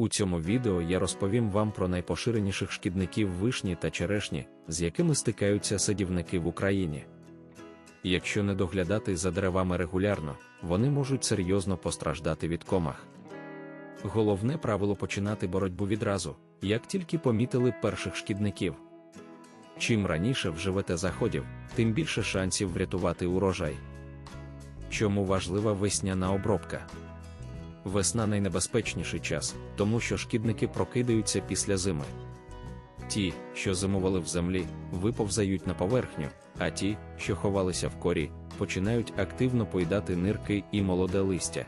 У цьому відео я розповім вам про найпоширеніших шкідників вишні та черешні, з якими стикаються садівники в Україні. Якщо не доглядати за деревами регулярно, вони можуть серйозно постраждати від комах. Головне правило починати боротьбу відразу, як тільки помітили перших шкідників. Чим раніше вживете заходів, тим більше шансів врятувати урожай. Чому важлива весняна обробка? Весна найнебезпечніший час, тому що шкідники прокидаються після зими. Ті, що зимували в землі, виповзають на поверхню, а ті, що ховалися в корі, починають активно поїдати нирки і молоде листя.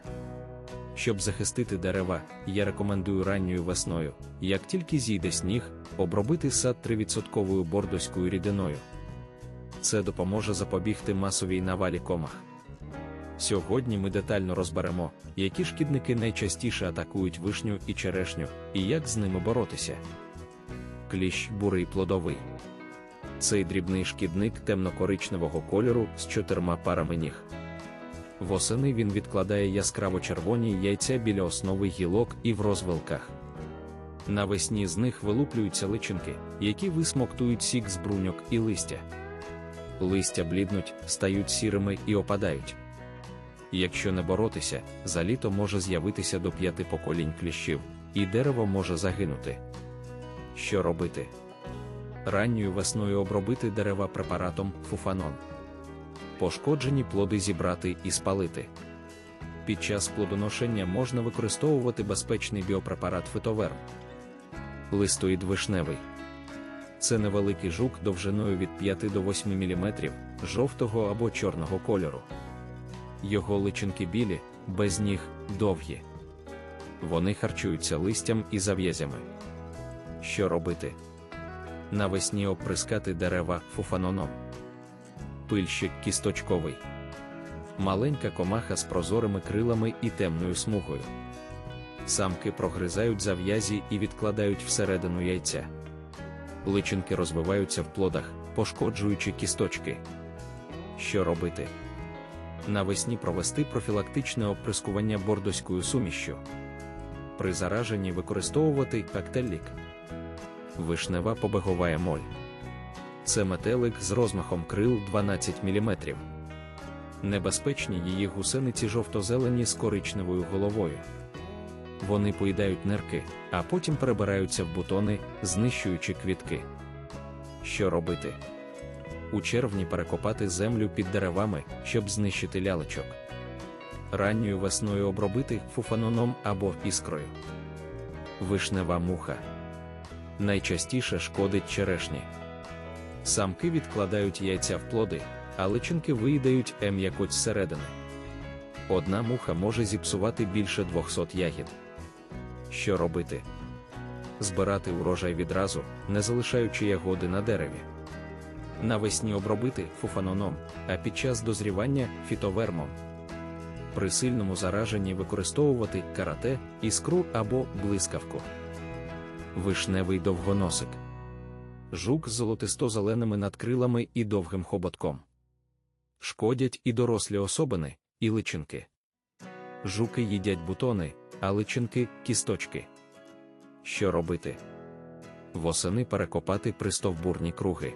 Щоб захистити дерева, я рекомендую ранньою весною, як тільки зійде сніг, обробити сад 3% бордоською рідиною. Це допоможе запобігти масовій навалі комах. Сьогодні ми детально розберемо, які шкідники найчастіше атакують вишню і черешню, і як з ними боротися. Кліщ бурий плодовий. Цей дрібний шкідник темно-коричневого кольору з чотирма парами ніг. Восени він відкладає яскраво червоні яйця біля основи гілок і в розвилках. Навесні з них вилуплюються личинки, які висмоктують сік з бруньок і листя. Листя бліднуть, стають сірими і опадають. Якщо не боротися, за літо може з'явитися до п'яти поколінь кліщів, і дерево може загинути. Що робити? Ранньою весною обробити дерева препаратом фуфанон. Пошкоджені плоди зібрати і спалити. Під час плодоношення можна використовувати безпечний біопрепарат фитоверм. Листоїд вишневий. Це невеликий жук довжиною від 5 до 8 мм, жовтого або чорного кольору. Його личинки білі, без ніг, довгі. Вони харчуються листям і зав'язями. Що робити? Навесні оприскати дерева фуфаноном. Пильщик кісточковий. Маленька комаха з прозорими крилами і темною смугою. Самки прогризають зав'язі і відкладають всередину яйця. Личинки розвиваються в плодах, пошкоджуючи кісточки. Що робити? Навесні провести профілактичне оприскування бордоською сумішшю. При зараженні використовувати пактеллік. Вишнева побеговая моль. Це метелик з розмахом крил 12 мм. Небезпечні її гусениці жовто-зелені з коричневою головою. Вони поїдають нирки, а потім перебираються в бутони, знищуючи квітки. Що робити? У червні перекопати землю під деревами, щоб знищити лялечок. Ранньою весною обробити фуфаноном або іскрою. Вишнева муха. Найчастіше шкодить черешні. Самки відкладають яйця в плоди, а личинки виїдають ем'якоть зсередини. Одна муха може зіпсувати більше 200 ягід. Що робити? Збирати урожай відразу, не залишаючи ягоди на дереві. Навесні обробити фуфаноном, а під час дозрівання фітовермом. При сильному зараженні використовувати карате, іскру або блискавку. Вишневий довгоносик. Жук з золотисто-зеленими надкрилами і довгим хоботком. Шкодять і дорослі особини, і личинки. Жуки їдять бутони, а личинки кісточки. Що робити? Восени перекопати пристовбурні круги.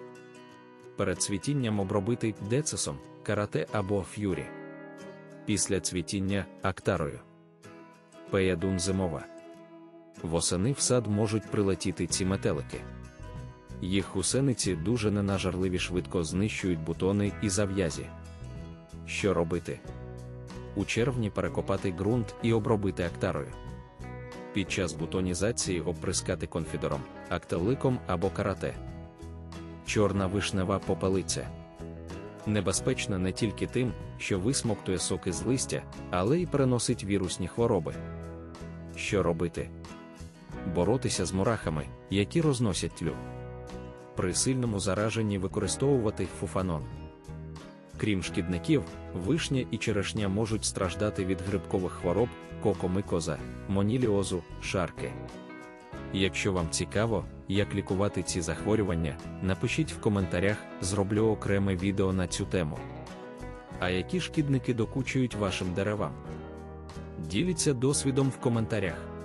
Перед цвітінням обробити децесом, карате або ф'юрі. Після цвітіння актарою. Пеядун зимова. Восени в сад можуть прилетіти ці метелики. Їх гусениці дуже ненажарливі швидко знищують бутони і зав'язі. Що робити? У червні перекопати ґрунт і обробити актарою. Під час бутонізації обприскати конфідором, актеликом або карате. Чорна вишнева попелиця. Небезпечна не тільки тим, що висмоктує соки з листя, але й переносить вірусні хвороби. Що робити? Боротися з мурахами, які розносять тлю. При сильному зараженні використовувати фуфанон. Крім шкідників, вишня і черешня можуть страждати від грибкових хвороб, кокомикоза, моніліозу, шарки. Якщо вам цікаво, як лікувати ці захворювання, напишіть в коментарях, зроблю окреме відео на цю тему. А які шкідники докучують вашим деревам? Діліться досвідом в коментарях.